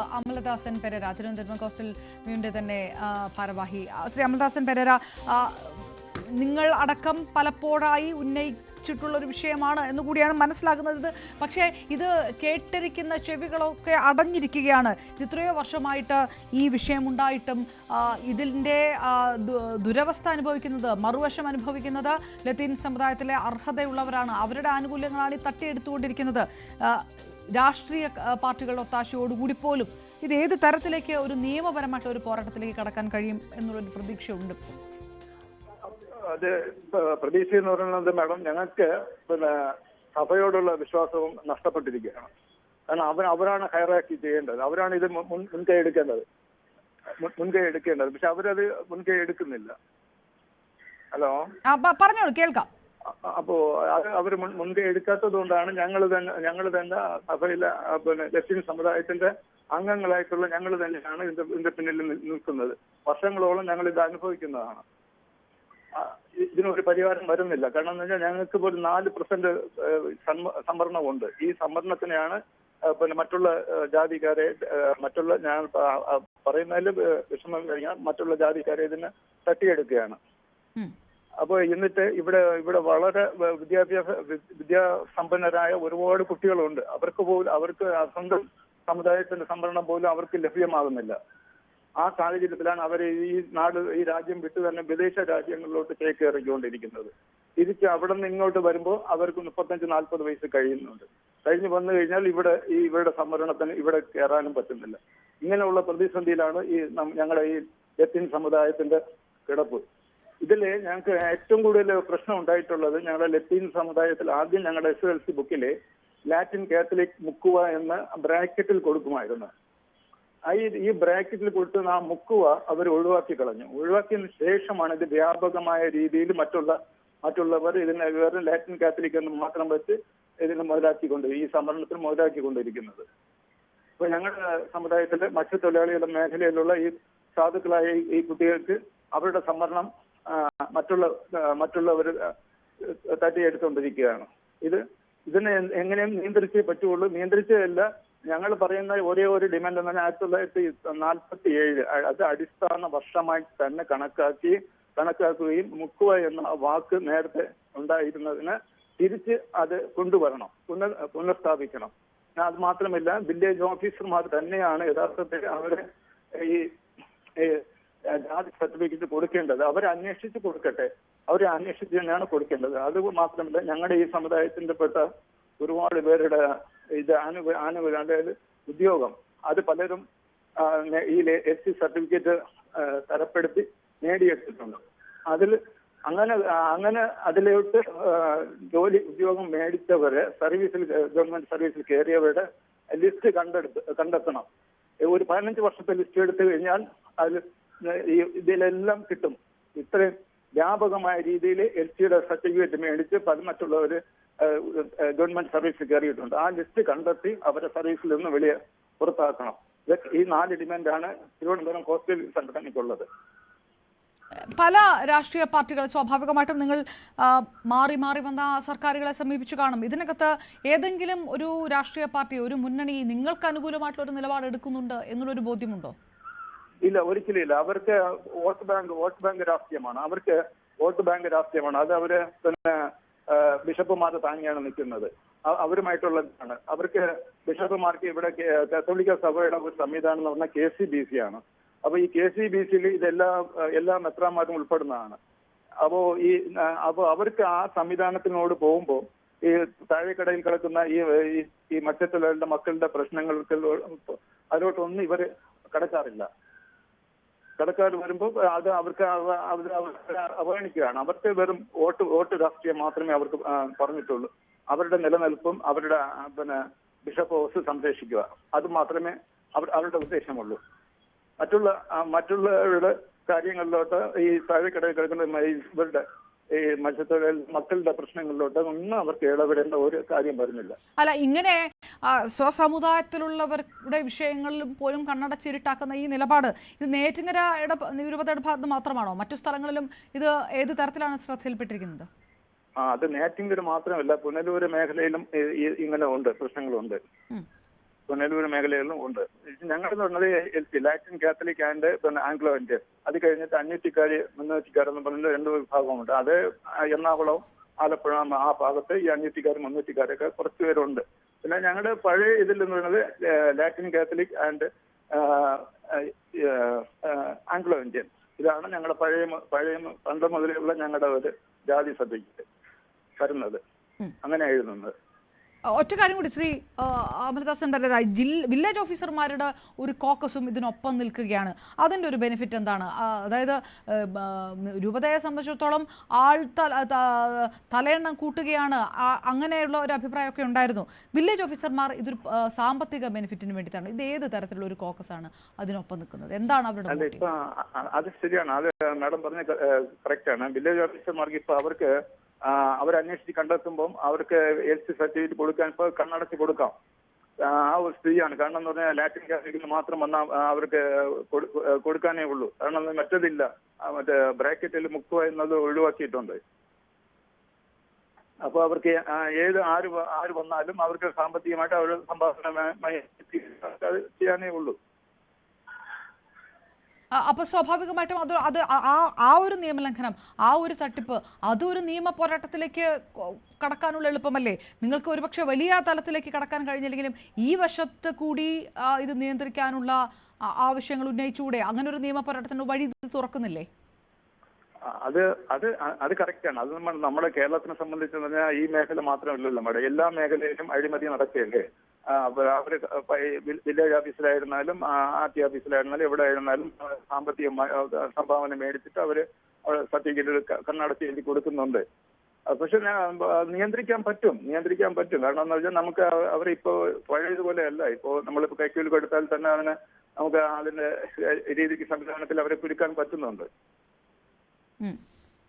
അമലദാസൻ Perera Thiruvananthapuram coastal വ്യൂവിന്റെ തന്നെ ഭാരവാഹി. ശ്രീ അമലദാസൻ പെരേര നിങ്ങൾ അടക്കം പലപ്പോഴായി ഉന്നയിച്ചിട്ടുള്ള ഒരു വിഷയമാണ് എന്ന് കൂടിയാണ് മനസ്സിലാക്കുന്നത് പക്ഷേ ഇത് കേട്ടിരിക്കുന്ന ചെവികളൊക്കെ അടഞ്ഞിരിക്കുകയാണ്. ഇത്രയോ വർഷമായിട്ട് ഈ വിഷയമുണ്ടായിട്ടും ഇതിന്റെ ദുരവസ്ഥ അനുഭവിക്കുന്നത് മറുവശം അനുഭവിക്കുന്നത് ലത്തീൻ സമുദായത്തിലെ അർഹതയുള്ളവരാണ്. അവരുടെ ആനുകൂല്യങ്ങളാണ് ഈ തട്ടിയെടുത്തുകൊണ്ടിരിക്കുന്നത്. രാഷ്ട്രീയ പാർട്ടികളുടെ ഒത്താശയോടുകൂടി പോലും ഇത് ഏത് തരത്തിലേക്ക് ഒരു നിയമപരമായിട്ട് ഒരു പോരാട്ടത്തിലേക്ക് കടക്കാൻ കഴിയും എന്നുള്ളൊരു പ്രതീക്ഷയുണ്ട്. അത് പ്രതീക്ഷ എന്ന് പറയുന്നത് മാഡം ഞങ്ങൾക്ക് പിന്നെ സഭയോടുള്ള വിശ്വാസവും നഷ്ടപ്പെട്ടിരിക്കുകയാണ്. കാരണം അവർ അവരാണ് ഹയറാക്കി ചെയ്യേണ്ടത്. അവരാണ് ഇത് മുൻ- മുൻ- മുൻകൈ എടുക്കേണ്ടത്. മുൻകൈ എടുക്കേണ്ടത്. പക്ഷെ അവരത് മുൻകൈ എടുക്കുന്നില്ല. ഹലോ? പറഞ്ഞോളൂ കേൾക്കാം. അപ്പോ അത് അവർ മുൻകൈ എടുക്കാത്തത് കൊണ്ടാണ് ഞങ്ങൾ തന്നെ ഞങ്ങൾ തന്നെ സഭയിലെ പിന്നെ ലത്തീൻ സമുദായത്തിന്റെ അംഗങ്ങളായിട്ടുള്ള ഞങ്ങൾ തന്നെയാണ് ഇതിന്റെ ഇതിന്റെ പിന്നിൽ നിൽക്കുന്നത്. വർഷങ്ങളോളം ഞങ്ങൾ ഇത് അനുഭവിക്കുന്നതാണ്. ഇതിനൊരു പരിഹാരം വരുന്നില്ല. കാരണം എന്ന് വെച്ചാൽ ഞങ്ങൾക്ക് ഒരു നാല് പെർസെന്റ് സംവരണമുണ്ട് ഈ സംവരണത്തിനെയാണ് പിന്നെ മറ്റുള്ള ജാതിക്കാരെ മറ്റുള്ള ഞാൻ പറയുന്നതിൽ വിഷമം കഴിഞ്ഞാൽ മറ്റുള്ള ജാതിക്കാരെ ഇതിന് തട്ടിയെടുക്കുകയാണ്. അപ്പോൾ എന്നിട്ട് ഇവിടെ ഇവിടെ വളരെ വിദ്യാഭ്യാസ വിദ്യാസമ്പന്നരായ ഒരുപാട് കുട്ടികളുണ്ട്. അവർക്ക് പോലും അവർക്ക് സ്വന്തം സമുദായത്തിന്റെ സംവരണം പോലും അവർക്ക് ലഭ്യമാകുന്നില്ല. ആ സാഹചര്യത്തിലാണ് അവർ ഈ നാട് ഈ രാജ്യം വിട്ടു തന്നെ വിദേശ രാജ്യങ്ങളിലോട്ട് ചേക്കേറിക്കൊണ്ടിരിക്കുന്നത് തിരിച്ച് അവിടെ നിന്ന് ഇങ്ങോട്ട് വരുമ്പോൾ അവർക്ക് മുപ്പത്തഞ്ച് നാൽപ്പത് വയസ്സ് കഴിയുന്നുണ്ട്. കഴിഞ്ഞ് വന്നു കഴിഞ്ഞാൽ ഇവിടെ ഈ ഇവരുടെ സംവരണത്തിന് ഇവിടെ കയറാനും പറ്റുന്നില്ല. ഇങ്ങനെയുള്ള പ്രതിസന്ധിയിലാണ് ഈ ഞങ്ങളുടെ ഈ ലത്തീൻ സമുദായത്തിന്റെ കിടപ്പ്. ഇതിൽ ഞങ്ങൾക്ക് ഏറ്റവും കൂടുതൽ പ്രശ്നം ഉണ്ടായിട്ടുള്ളത് ഞങ്ങളുടെ ലത്തീൻ സമുദായത്തിൽ ആദ്യം ഞങ്ങളുടെ എസ് എൽ സി ബുക്കിൽ ലാറ്റിൻ കാത്തലിക് മുക്കുവ എന്ന് ബ്രാക്കറ്റിൽ കൊടുക്കുമായിരുന്നു. ഈ ബ്രാക്കറ്റിൽ കൊടുത്തുന്ന ആ മുക്കുവ അവർ ഒഴിവാക്കി കളഞ്ഞു. ഒഴിവാക്കിയതിന് ശേഷമാണ് ഇത് വ്യാപകമായ രീതിയിൽ മറ്റുള്ള മറ്റുള്ളവർ ഇതിനെ വേറെ ലാറ്റിൻ കാത്തലിക് എന്ന് മാത്രം വെച്ച് ഇതിനെ മുതലാക്കിക്കൊണ്ട് ഈ സംവരണത്തിന് മുതലാക്കിക്കൊണ്ടിരിക്കുന്നത്. ഇപ്പൊ ഞങ്ങളുടെ സമുദായത്തിലെ മത്സ്യത്തൊഴിലാളികളുടെ മേഖലയിലുള്ള ഈ സാധുക്കളായ ഈ- കുട്ടികൾക്ക് അവരുടെ സംവരണം മറ്റുള്ള മറ്റുള്ളവർ തട്ടിയെടുത്തുകൊണ്ടിരിക്കുകയാണ് ഇത് ഇതിനെ എങ്ങനെയും നിയന്ത്രിച്ചേ പറ്റുള്ളൂ. നിയന്ത്രിച്ചതല്ല ഞങ്ങൾ പറയുന്ന ഒരേ ഒരു ഡിമാൻഡ് എന്ന് പറഞ്ഞാൽ ആയിരത്തി തൊള്ളായിരത്തി നാൽപ്പത്തി ഏഴ് അത് അടിസ്ഥാന വർഷമായി തന്നെ കണക്കാക്കി കണക്കാക്കുകയും മുക്കുവ എന്ന വാക്ക് നേരത്തെ ഉണ്ടായിരുന്നതിന് തിരിച്ച് അത് കൊണ്ടുവരണം പുനർ പുനഃസ്ഥാപിക്കണം. അത് മാത്രമല്ല വില്ലേജ് ഓഫീസർമാർ തന്നെയാണ് യഥാർത്ഥത്തിൽ അവരെ ഈ ജാതി സർട്ടിഫിക്കറ്റ് കൊടുക്കേണ്ടത് അവർ അന്വേഷിച്ച് കൊടുക്കട്ടെ. അവർ അന്വേഷിച്ച് തന്നെയാണ് കൊടുക്കേണ്ടത്. അത് മാത്രമല്ല ഞങ്ങളുടെ ഈ സമുദായത്തിന്റെ പെട്ട ഒരുപാട് പേരുടെ ഇത് ആനുകൂല ആനുകൂല അതായത് ഉദ്യോഗം അത് പലരും ഈ എസ് സി സർട്ടിഫിക്കറ്റ് തരപ്പെടുത്തി നേടിയെടുത്തിട്ടുണ്ട്. അതിൽ അങ്ങനെ അങ്ങനെ അതിലോട്ട് ജോലി ഉദ്യോഗം മേടിച്ചവരെ സർവീസിൽ ഗവൺമെന്റ് സർവീസിൽ കയറിയവരുടെ ലിസ്റ്റ് കണ്ടെടുത്ത് കണ്ടെത്തണം. ഒരു പതിനഞ്ച് വർഷത്തെ ലിസ്റ്റ് എടുത്തു കഴിഞ്ഞാൽ അതിൽ ഇതിലെല്ലാം കിട്ടും. ഇത്രയും വ്യാപകമായ രീതിയിൽ എൽ സിയുടെ സർട്ടിഫിക്കറ്റ് മേടിച്ച് പല മറ്റുള്ളവർ ഗവൺമെന്റ് സർവീസിൽ കയറിയിട്ടുണ്ട്. ആ ലിസ്റ്റ് കണ്ടെത്തി അവരെ സർവീസിൽ നിന്ന് വെളിയെ പുറത്താക്കണം. ഈ നാല് ഡിമാൻഡാണ് തിരുവനന്തപുരം കോസ്റ്റൽ സംഘടനയ്ക്കുള്ളത്. പല രാഷ്ട്രീയ പാർട്ടികൾ സ്വാഭാവികമായിട്ടും നിങ്ങൾ മാറി മാറി വന്ന സർക്കാരുകളെ സമീപിച്ചു കാണും. ഇതിനകത്ത് ഏതെങ്കിലും ഒരു രാഷ്ട്രീയ പാർട്ടി ഒരു മുന്നണി നിങ്ങൾക്ക് അനുകൂലമായിട്ടുള്ള ഒരു നിലപാട് എടുക്കുന്നുണ്ട് എന്നുള്ളൊരു ബോധ്യമുണ്ടോ? ഇല്ല ഒരിക്കലും ഇല്ല. അവർക്ക് വോട്ട് ബാങ്ക് വോട്ട് ബാങ്ക് രാഷ്ട്രീയമാണ്. അവർക്ക് വോട്ട് ബാങ്ക് രാഷ്ട്രീയമാണ്. അത് അവർ പിന്നെ ബിഷപ്പുമാരെ താങ്ങിയാണ് നിൽക്കുന്നത്. അവരുമായിട്ടുള്ളതാണ്. അവർക്ക് ബിഷപ്പുമാർക്ക് ഇവിടെ കത്തോലിക്ക സഭയുടെ ഒരു സംവിധാനം എന്ന് പറഞ്ഞാൽ കെ സി ബി സി ആണ്. അപ്പൊ ഈ കെ സി ബി സിയിൽ ഇതെല്ലാ എല്ലാ മെത്രാന്മാരും ഉൾപ്പെടുന്നതാണ്. അപ്പോ ഈ അപ്പോ അവർക്ക് ആ സംവിധാനത്തിനോട് പോകുമ്പോൾ ഈ താഴെക്കടയിൽ കിടക്കുന്ന ഈ ഈ- മത്സ്യത്തൊഴിലാളികളുടെ മക്കളുടെ പ്രശ്നങ്ങൾക്ക് അതിലോട്ടൊന്നും ഇവർ കടക്കാറില്ല. കടക്കാർ വരുമ്പോൾ അത് അവർക്ക് അവഗണിക്കുകയാണ്. അവർക്ക് വെറും വോട്ട് വോട്ട് രാഷ്ട്രീയം മാത്രമേ അവർക്ക് പറഞ്ഞിട്ടുള്ളൂ. അവരുടെ നിലനിൽപ്പും അവരുടെ പിന്നെ ബിഷപ്പ് ഹൗസ് സംരക്ഷിക്കുക. അത് മാത്രമേ അവരുടെ ഉദ്ദേശമുള്ളൂ. മറ്റുള്ള മറ്റുള്ളവരുടെ കാര്യങ്ങളിലോട്ട് ഈ താഴെക്കിടയിൽ കിടക്കുന്ന ഇവരുടെ ഈ മത്സ്യത്തൊഴിലാളി മക്കളുടെ പ്രശ്നങ്ങളിലോട്ട് ഒന്നും അവർക്ക് ഇടപെടേണ്ട ഒരു കാര്യം വരുന്നില്ല. അല്ല ഇങ്ങനെ സ്വസമുദായത്തിലുള്ളവരുടെ വിഷയങ്ങളിലും പോലും കണ്ണടച്ചിരുട്ടാക്കുന്ന ഈ നിലപാട് ഇത് നേറ്റിങ്ങര നിരൂപതയുടെ ഭാഗത്ത് മാത്രമാണോ? മറ്റു സ്ഥലങ്ങളിലും ഇത് ഏത് തരത്തിലാണ് ശ്രദ്ധയിൽപ്പെട്ടിരിക്കുന്നത്? ആ അത് നേറ്റിങ്കര് മാത്രമല്ല പുനലൂര് മേഖലയിലും ഇങ്ങനെ ഉണ്ട് പ്രശ്നങ്ങളുണ്ട്. പുനലൂർ മേഖലകളിലും ഉണ്ട്. ഞങ്ങളെന്ന് പറഞ്ഞത് L P Latin Catholic and പിന്നെ ആംഗ്ലോ ഇന്ത്യൻ അത് കഴിഞ്ഞിട്ട് അന്യത്തിക്കാര് മുന്നൂറ്റിക്കാർ എന്ന് പറയുന്ന രണ്ട് വിഭാഗമുണ്ട്. അത് എറണാകുളം ആലപ്പുഴ ആ ഭാഗത്ത് ഈ അന്യത്തിക്കാരും മുന്നൂറ്റിക്കാരൊക്കെ കുറച്ച് പേരുണ്ട്. പിന്നെ ഞങ്ങളുടെ പഴയ ഇതിൽ എന്ന് പറയുന്നത് Latin Catholic and Anglo Indian. ഇതാണ് ഞങ്ങളുടെ പഴയ പഴയ പണ്ട് മുതലുള്ള ഞങ്ങളുടെ ഒരു ജാതി സഭയ്ക്ക് വരുന്നത്. അങ്ങനെ എഴുതുന്നത് ഒറ്റ കാര്യം കൂടി ശ്രീ അമൃതാസൻ പെരേര ജില്ല വില്ലേജ് ഓഫീസർമാരുടെ ഒരു കോക്കസും ഇതിനൊപ്പം നിൽക്കുകയാണ്. അതിന്റെ ഒരു ബെനിഫിറ്റ് എന്താണ്? അതായത് രൂപതയെ സംബന്ധിച്ചിടത്തോളം ആൾ തല- തലയെണ്ണം കൂട്ടുകയാണ്. അങ്ങനെയുള്ള ഒരു അഭിപ്രായമൊക്കെ ഉണ്ടായിരുന്നു. വില്ലേജ് ഓഫീസർമാർ ഇതൊരു സാമ്പത്തിക ബെനിഫിറ്റിന് വേണ്ടിയിട്ടാണ്. ഇത് ഏത് തരത്തിലുള്ള ഒരു കോക്കസാണ് അതിനൊപ്പം നിൽക്കുന്നത്? എന്താണ് അവരുടെ അത് ശരിയാണ്. അത് മാഡം പറഞ്ഞ കറക്റ്റ് ആണ്. വില്ലേജ് ഓഫീസർമാർക്ക് ഇപ്പൊ അവർക്ക് അവരന്വേഷിച്ച് കണ്ടെത്തുമ്പോൾ അവർക്ക് എൽ സി സർട്ടിഫിക്കറ്റ് കൊടുക്കാൻ ഇപ്പൊ കണ്ണടച്ച് കൊടുക്കാം. ആ ഒരു സ്ഥിതിയാണ് കാരണം എന്ന് പറഞ്ഞാൽ ലാറ്റിൻ കാത്തലിക്കിന് മാത്രം വന്നാൽ അവർക്ക് കൊടുക്കാനേ ഉള്ളൂ. കാരണം മറ്റതില്ല. മറ്റേ ബ്രാക്കറ്റിൽ മുക്കുക എന്നത് ഒഴിവാക്കിയിട്ടുണ്ട്. അപ്പൊ അവർക്ക് ഏത് ആര് ആര് വന്നാലും അവർക്ക് സാമ്പത്തികമായിട്ട് അവർ അത് ചെയ്യാനേ ഉള്ളൂ. അപ്പൊ സ്വാഭാവികമായിട്ടും അത് അത് ആ- ഒരു നിയമലംഘനം ആ ഒരു തട്ടിപ്പ് അതൊരു നിയമ പോരാട്ടത്തിലേക്ക് കടക്കാനുള്ള എളുപ്പമല്ലേ? നിങ്ങൾക്ക് ഒരുപക്ഷെ വലിയ തലത്തിലേക്ക് കടക്കാൻ കഴിഞ്ഞില്ലെങ്കിലും ഈ വശത്ത് കൂടി ഇത് നിയന്ത്രിക്കാനുള്ള ആവശ്യങ്ങൾ ഉന്നയിച്ചുകൂടെ അങ്ങനെ ഒരു നിയമ പോരാട്ടത്തിന് വഴി ഇത് തുറക്കുന്നില്ലേ? അത് അത് അത് കറക്റ്റാണ്. അത് നമ്മൾ നമ്മുടെ കേരളത്തിനെ സംബന്ധിച്ച് പറഞ്ഞാൽ ഈ മേഖല മാത്രമല്ലല്ലോ നമ്മുടെ എല്ലാ മേഖലയിലും അഴിമതി നടക്കുകയല്ലേ? അവർ വില്ലേജ് ഓഫീസിലായിരുന്നാലും ആർ ടി ഓഫീസിലായിരുന്നാലും എവിടെ ആയിരുന്നാലും സാമ്പത്തിക സംഭാവന മേടിച്ചിട്ട് അവർ സർട്ടിഫിക്കറ്റ് കണ്ണടച്ച് എഴുതി കൊടുക്കുന്നുണ്ട്. പക്ഷെ നിയന്ത്രിക്കാൻ പറ്റും നിയന്ത്രിക്കാൻ പറ്റും. കാരണം എന്ന് വെച്ചാൽ നമുക്ക് അവ- അവരിപ്പോ പഴയതുപോലെ അല്ല. ഇപ്പോ നമ്മളിപ്പോ കൈക്കൂലി കൊടുത്താൽ തന്നെ അതിന് നമുക്ക് അതിന്റെ രീതിക്ക് സംവിധാനത്തിൽ അവരെ കുരുക്കാൻ പറ്റുന്നുണ്ട്.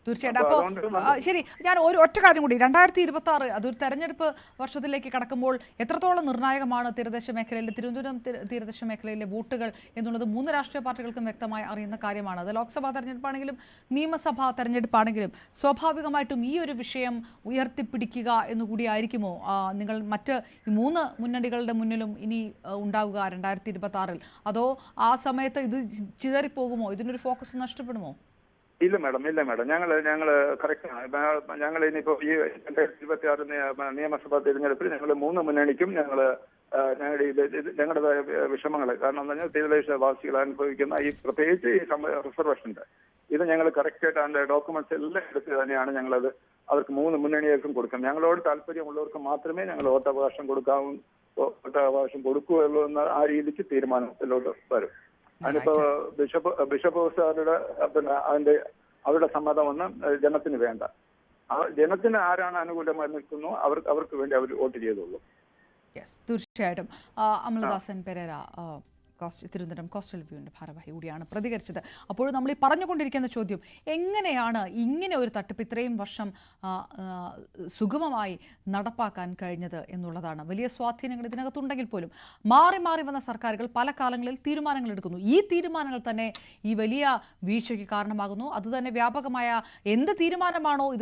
തീർച്ചയായിട്ടും. അപ്പോൾ ശരി. ഞാൻ ഒരു ഒറ്റ കാര്യം കൂടി. രണ്ടായിരത്തി ഇരുപത്തി ആറ് അതൊരു തെരഞ്ഞെടുപ്പ് വർഷത്തിലേക്ക് കടക്കുമ്പോൾ എത്രത്തോളം നിർണായകമാണ് തീരദേശ മേഖലയിലെ തിരുവനന്തപുരം തീരദേശ മേഖലയിലെ വോട്ടുകൾ എന്നുള്ളത് മൂന്ന് രാഷ്ട്രീയ പാർട്ടികൾക്കും വ്യക്തമായി അറിയുന്ന കാര്യമാണ്. അത് ലോക്സഭാ തെരഞ്ഞെടുപ്പാണെങ്കിലും നിയമസഭാ തെരഞ്ഞെടുപ്പാണെങ്കിലും സ്വാഭാവികമായിട്ടും ഈ ഒരു വിഷയം ഉയർത്തിപ്പിടിക്കുക എന്നുകൂടിയായിരിക്കുമോ നിങ്ങൾ മറ്റ് ഈ മൂന്ന് മുന്നണികളുടെ മുന്നിലും ഇനി ഉണ്ടാവുക രണ്ടായിരത്തി ഇരുപത്തി ആറിൽ അതോ ആ സമയത്ത് ഇത് ചിതറിപ്പോകുമോ? ഇതിനൊരു ഫോക്കസ് നഷ്ടപ്പെടുമോ? ഇല്ല മാഡം ഇല്ല മാഡം. ഞങ്ങൾ ഞങ്ങൾ കറക്റ്റ് ഞങ്ങൾ ഇനിയിപ്പോ ഈ രണ്ടായിരത്തി ഇരുപത്തി ആറ് നിയമസഭാ തിരഞ്ഞെടുപ്പിൽ ഞങ്ങൾ മൂന്ന് മുന്നണിക്കും ഞങ്ങൾ ഞങ്ങളുടെ ഞങ്ങളുടെ വിഷമങ്ങൾ കാരണം എന്താ പറഞ്ഞാൽ തീരദേശവാസികൾ അനുഭവിക്കുന്ന ഈ പ്രത്യേകിച്ച് ഈ റിസർവേഷന്റെ ഇത് ഞങ്ങൾ കറക്റ്റായിട്ട് അതിന്റെ ഡോക്യുമെന്റ്സ് എല്ലാം എടുത്ത് തന്നെയാണ് ഞങ്ങളത് അവർക്ക് മൂന്ന് മുന്നണികൾക്കും കൊടുക്കാം ഞങ്ങളോട് താല്പര്യമുള്ളവർക്ക് മാത്രമേ ഞങ്ങൾ വോട്ടവകാശം കൊടുക്കാവൂ വോട്ടവകാശം കൊടുക്കുകയുള്ളൂ എന്ന ആ രീതിക്ക് തീരുമാനത്തിലോട്ട് വരും. അതിനിപ്പോ ബിഷപ്പ് ബിഷപ്പ് സാറുടെ പിന്നെ അതിന്റെ അവരുടെ സമ്മതം ഒന്നും ജനത്തിന് വേണ്ട. ജനത്തിന് ആരാണ് അനുകൂലമായി നിൽക്കുന്നു അവർക്ക് അവർക്ക് വേണ്ടി അവർ വോട്ട് ചെയ്തോളൂ. തീർച്ചയായിട്ടും. അമൃതാസൻ പെരേര തിരുവനന്തപുരം കോസ്റ്റൽ വ്യൂവിന്റെ ഭാരവാഹി കൂടിയാണ് പ്രതികരിച്ചത്. അപ്പോൾ നമ്മൾ ഈ പറഞ്ഞുകൊണ്ടിരിക്കുന്ന ചോദ്യം എങ്ങനെയാണ് ഇങ്ങനെ ഒരു തട്ടിപ്പ് ഇത്രയും വർഷം സുഗമമായി നടപ്പാക്കാൻ കഴിഞ്ഞത് എന്നുള്ളതാണ്. വലിയ സ്വാധീനങ്ങൾ ഇതിനകത്തുണ്ടെങ്കിൽ പോലും മാറി മാറി വന്ന സർക്കാരുകൾ പല കാലങ്ങളിൽ തീരുമാനങ്ങൾ എടുക്കുന്നു. ഈ തീരുമാനങ്ങൾ തന്നെ ഈ വലിയ വീഴ്ചയ്ക്ക് കാരണമാകുന്നു. അതുതന്നെ വ്യാപകമായ എന്ത് തീരുമാനമാണോ ഇത്